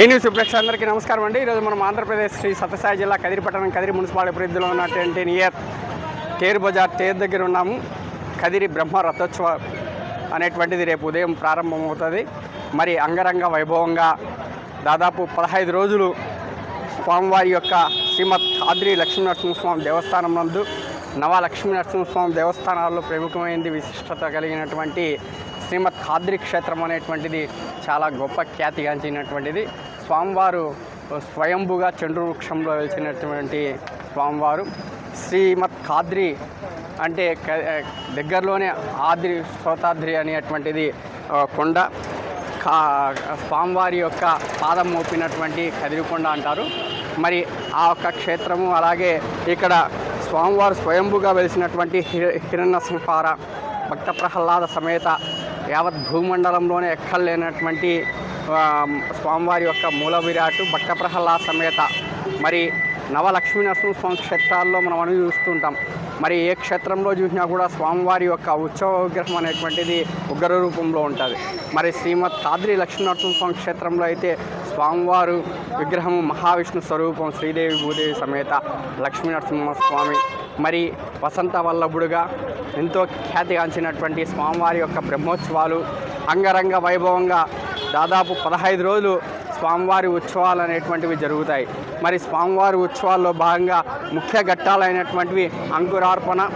ఏ news ప్రేక్షకులందరికీ నమస్కారం అండి. ఈరోజు మనం ఆంధ్రప్రదేశ్ శ్రీ సత్యసాయి జిల్లా కదిరి పట్టణం కదిరి మున్సిపాలిటీ పరిధిలో ఉన్నటువంటి నియర్ తేరు బజార్ తేరు దగ్గర ఉన్నాము. కదిరి బ్రహ్మ రథోత్సవ అనేటువంటిది రేపు ఉదయం ప్రారంభమవుతుంది. మరి అంగరంగ వైభవంగా దాదాపు పదహైదు రోజులు స్వామివారి యొక్క శ్రీమద్ ఆద్రి లక్ష్మీనరసింహస్వామి దేవస్థానం నందు నవలక్ష్మీ నరసింహస్వామి దేవస్థానాల్లో ప్రముఖమైనది విశిష్టత కలిగినటువంటి శ్రీమద్ ఖాద్రి క్షేత్రం అనేటువంటిది చాలా గొప్ప ఖ్యాతిగాంచినటువంటిది. స్వామివారు స్వయంభుగా చండ్రు వృక్షంలో వెలిసినటువంటి స్వామివారు. శ్రీమద్ ఖాద్రి అంటే దగ్గరలోనే ఆద్రి శ్రోతాద్రి అనేటువంటిది కొండ. కా స్వామివారి యొక్క పాదం మోపినటువంటి కదిరికొండ అంటారు. మరి ఆ యొక్క క్షేత్రము అలాగే ఇక్కడ స్వామివారు స్వయంభుగా వెలిసినటువంటి హిర హిరణ్య సంహార భక్త ప్రహ్లాద సమేత యావత్ భూమండలంలోనే ఎక్కలేనటువంటి స్వామివారి యొక్క మూల విరాటు భక్త ప్రహ్లాద సమేత. మరి నవలక్ష్మీ నరసింహస్వామి క్షేత్రాల్లో మనం అను చూస్తుంటాం మరి ఏ క్షేత్రంలో చూసినా కూడా స్వామివారి యొక్క ఉత్సవ విగ్రహం అనేటువంటిది ఉగ్ర రూపంలో ఉంటుంది. మరి శ్రీమద్ కాద్రి లక్ష్మీనరసింహస్వామి క్షేత్రంలో అయితే స్వామివారు విగ్రహం మహావిష్ణు స్వరూపం శ్రీదేవి భూదేవి సమేత లక్ష్మీనరసింహస్వామి. మరి వసంత వల్లభుడుగా ఎంతో ఖ్యాతిగాంచినటువంటి స్వామివారి యొక్క బ్రహ్మోత్సవాలు అంగరంగ వైభవంగా దాదాపు పదహైదు రోజులు స్వామివారి ఉత్సవాలు అనేటువంటివి జరుగుతాయి. మరి స్వామివారి ఉత్సవాల్లో భాగంగా ముఖ్య ఘట్టాలైనటువంటివి అంకురార్పణ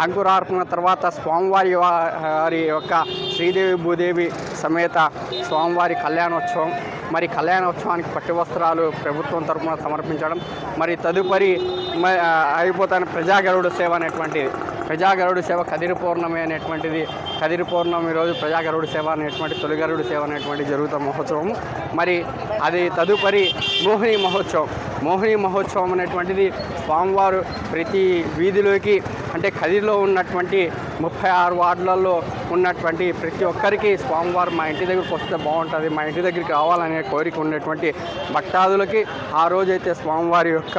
అంకురార్పణ తర్వాత స్వామివారి వారి యొక్క శ్రీదేవి భూదేవి సమేత స్వామివారి కళ్యాణోత్సవం. మరి కళ్యాణోత్సవానికి పట్టు వస్త్రాలు ప్రభుత్వం తరపున సమర్పించడం. మరి తదుపరి మ- ప్రజాగరుడు సేవ అనేటువంటిది. ప్రజాగరుడు సేవ కదిరి పౌర్ణమి అనేటువంటిది కదిరి పౌర్ణమి రోజు ప్రజాగరుడు సేవ అనేటువంటి తొలిగరుడు సేవ అనేటువంటి జరుగుతున్న మహోత్సవం మరి అది తదుపరి మోహిని మహోత్సవం. మోహిని మహోత్సవం అనేటువంటిది స్వామివారు ప్రతి వీధిలోకి అంటే కదిరిలో ఉన్నటువంటి ముప్పై ఆరు వార్డులలో ఉన్నటువంటి ప్రతి ఒక్కరికి స్వామివారు మా ఇంటి దగ్గరికి వస్తే బాగుంటుంది మా ఇంటి దగ్గరికి రావాలనే కోరిక ఉన్నటువంటి భక్తాదులకి ఆ రోజైతే స్వామివారి యొక్క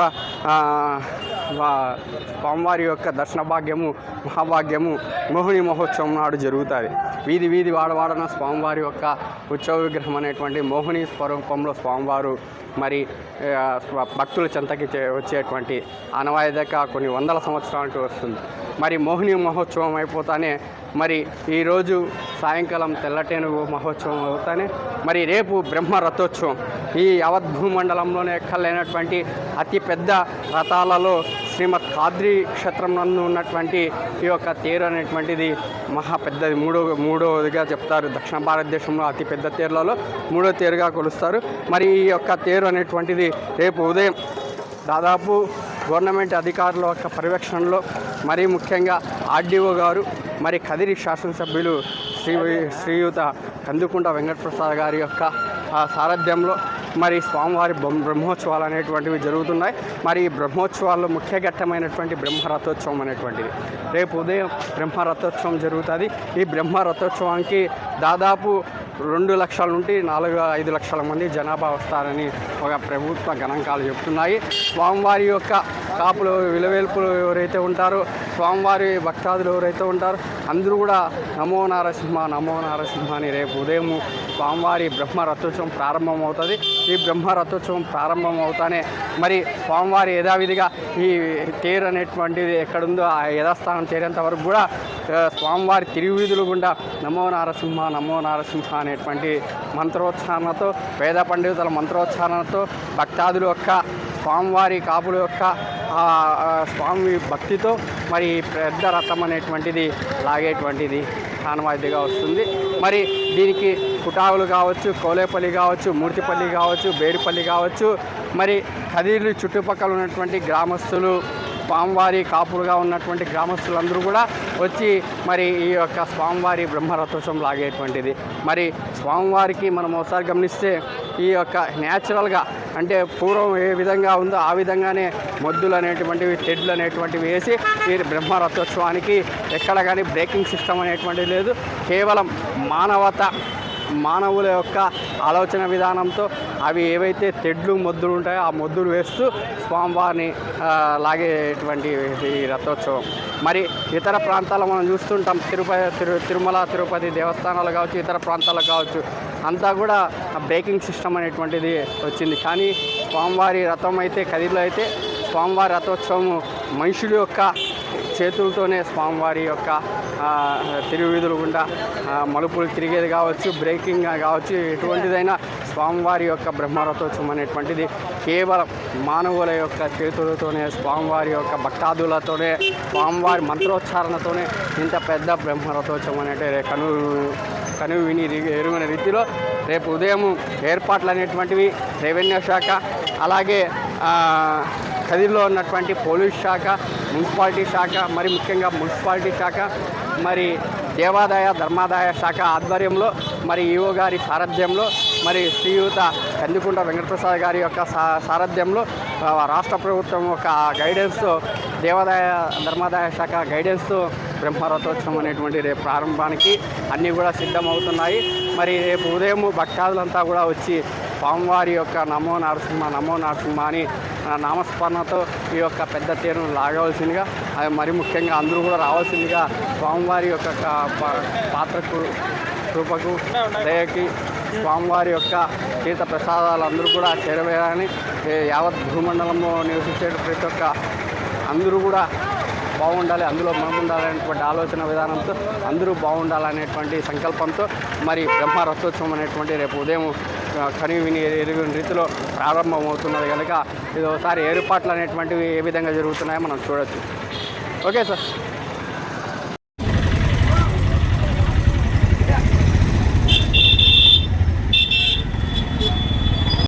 స్వామివారి యొక్క దర్శన భాగ్యము మహాభాగ్యము మోహిని మహోత్సవం నాడు జరుగుతుంది. వీధి వీధి వాడవాడన స్వామివారి యొక్క ఉత్సవ విగ్రహం అనేటువంటి మోహిని స్వరూపంలో స్వామివారు మరి భక్తుల చెంతకి వచ్చేటువంటి అనవాయిదక కొన్ని వందల సంవత్సరాలకు వస్తుంది. మరి మోహిని మహోత్సవం అయిపోతానే మరి ఈరోజు సాయంకాలం తెల్లటేనుగు మహోత్సవం అవుతానే మరి రేపు బ్రహ్మ రథోత్సవం. ఈ అవద్భూమండలంలోనే ఎక్కలేనటువంటి అతి పెద్ద రథాలలో శ్రీమద్ కాద్రి క్షేత్రం నందు ఉన్నటువంటి ఈ యొక్క తేరు అనేటువంటిది మహా పెద్దది. మూడో మూడోదిగా చెప్తారు. దక్షిణ భారతదేశంలో అతి పెద్ద మూడో తేరుగా కొలుస్తారు. మరి ఈ యొక్క తేరు అనేటువంటిది రేపు ఉదయం దాదాపు గవర్నమెంట్ అధికారుల యొక్క పర్యవేక్షణలో మరీ ముఖ్యంగా ఆర్డీఓ గారు మరి కదిరి శాసనసభ్యులు శ్రీ శ్రీయుత కందుకుంట వెంకటప్రసాద్ గారి యొక్క ఆ, సారథ్యంలో మరి స్వామివారి బ్రహ్మోత్సవాలు అనేటువంటివి జరుగుతున్నాయి. మరి ఈ బ్రహ్మోత్సవాల్లో ముఖ్య ఘట్టమైనటువంటి బ్రహ్మ రథోత్సవం అనేటువంటిది. రేపు ఉదయం బ్రహ్మ రథోత్సవం జరుగుతుంది. ఈ బ్రహ్మ రథోత్సవానికి దాదాపు రెండు లక్షల నుండి నాలుగు ఐదు లక్షల మంది జనాభా వస్తారని ఒక ప్రభుత్వ గణాంకాలు చెప్తున్నాయి. స్వామివారి యొక్క కాపులు విలువేల్పులు ఎవరైతే ఉంటారో స్వామివారి భక్తాదులు ఎవరైతే ఉంటారో అందరూ కూడా నమో నారసింహ నమో నారసింహ అని రేపు ఉదయం స్వామివారి బ్రహ్మ రథోత్సవం ప్రారంభమవుతుంది. ఈ బ్రహ్మ రథోత్సవం ప్రారంభం అవుతానే మరి స్వామివారి యథావిధిగా ఈ తేరు అనేటువంటిది ఎక్కడుందో ఆ యథాస్థానం చేరేంత వరకు కూడా స్వామివారి తిరువీధులు గుండా నమో నారసింహ నమో నారసింహ అనేటువంటి మంత్రోచ్చారణతో వేద పండితుల మంత్రోచ్చారణతో భక్తాదుల యొక్క స్వామివారి కాపుల యొక్క స్వామి భక్తితో మరి పెద్ద రథం అనేటువంటిది లాగేటువంటిది ఆనవాయితీగా వస్తుంది. మరి దీనికి కుటావులు కావచ్చు కోలేపల్లి కావచ్చు మూర్తిపల్లి కావచ్చు బేరుపల్లి కావచ్చు మరి కదిరి చుట్టుపక్కల ఉన్నటువంటి గ్రామస్తులు స్వామివారి కాపులుగా ఉన్నటువంటి గ్రామస్తులందరూ కూడా వచ్చి మరి ఈ యొక్క స్వామివారి బ్రహ్మరథోత్సవం లాగేటువంటిది. మరి స్వామివారికి మనం ఒకసారి గమనిస్తే ఈ యొక్క న్యాచురల్గా అంటే పూర్వం ఏ విధంగా ఉందో ఆ విధంగానే మొద్దులు అనేటువంటివి తెడ్లు అనేటువంటివి వేసి ఈ బ్రహ్మరథోత్సవానికి ఎక్కడ కానీ బ్రేకింగ్ సిస్టమ్ అనేటువంటిది లేదు. కేవలం మానవత మానవుల యొక్క ఆలోచన విధానంతో అవి ఏవైతే తెడ్లు మొద్దులు ఉంటాయో ఆ మొద్దులు వేస్తూ స్వామివారిని లాగేటువంటి ఈ రథోత్సవం. మరి ఇతర ప్రాంతాల్లో మనం చూస్తుంటాం తిరుపతి తిరు తిరుమల తిరుపతి దేవస్థానాలు కావచ్చు ఇతర ప్రాంతాలు కావచ్చు అంతా కూడా బ్రేకింగ్ సిస్టమ్ అనేటువంటిది వచ్చింది. కానీ స్వామివారి రథం అయితే కదిలో అయితే స్వామివారి రథోత్సవం మనుషుల యొక్క చేతులతోనే స్వామివారి యొక్క తిరువీధులు గుండా మలుపులు తిరిగేది కావచ్చు బ్రేకింగ్ కావచ్చు ఎటువంటిదైనా స్వామివారి యొక్క బ్రహ్మరథోత్సవం అనేటువంటిది కేవలం మానవుల యొక్క చేతులతోనే స్వామివారి యొక్క భక్తాదులతోనే స్వామివారి మంత్రోచ్చారణతోనే ఇంత పెద్ద బ్రహ్మరథోత్సవం అనేటి కను కనువి విని రి- ఎరుగిన రీతిలో రేపు ఉదయం ఏర్పాట్లు అనేటువంటివి రెవెన్యూ శాఖ అలాగే కదిరిలో ఉన్నటువంటి పోలీస్ శాఖ మున్సిపాలిటీ శాఖ మరి ముఖ్యంగా మున్సిపాలిటీ శాఖ మరి దేవాదాయ ధర్మాదాయ శాఖ ఆధ్వర్యంలో మరి ఈఓ గారి సారథ్యంలో మరి శ్రీయుత కందికుంట వెంకటప్రసాద్ గారి యొక్క సా సారథ్యంలో రాష్ట్ర ప్రభుత్వం ఒక గైడెన్స్తో దేవాదాయ ధర్మాదాయ శాఖ గైడెన్స్తో బ్రహ్మరథోత్సవం అనేటువంటి రేపు ప్రారంభానికి అన్నీ కూడా సిద్ధమవుతున్నాయి. మరి రేపు ఉదయం భక్తాదులంతా కూడా వచ్చి స్వామివారి యొక్క నమో నరసింహ నమో నరసింహ అని నామస్మరణతో ఈ యొక్క పెద్ద తేరును లాగవలసిందిగా అది మరి ముఖ్యంగా అందరూ కూడా రావాల్సిందిగా స్వామివారి యొక్క పాత్రకు కృపకు దయకి స్వామివారి యొక్క తీర్థ ప్రసాదాలు అందరూ కూడా చేరవేయాలని యావత్ భూమండలంలో నివసించే ప్రతి ఒక్క అందరూ కూడా బాగుండాలి అందులో మనం ఉండాలనేటువంటి ఆలోచన విధానంతో అందరూ బాగుండాలనేటువంటి సంకల్పంతో మరి బ్రహ్మ రథోత్సవం అనేటువంటి రేపు ఉదయం కని విని ఎరిగిన రీతిలో ప్రారంభమవుతున్నది కనుక ఇది ఒకసారి ఏర్పాట్లు అనేటువంటివి ఏ విధంగా జరుగుతున్నాయో మనం చూడొచ్చు. Okay sir.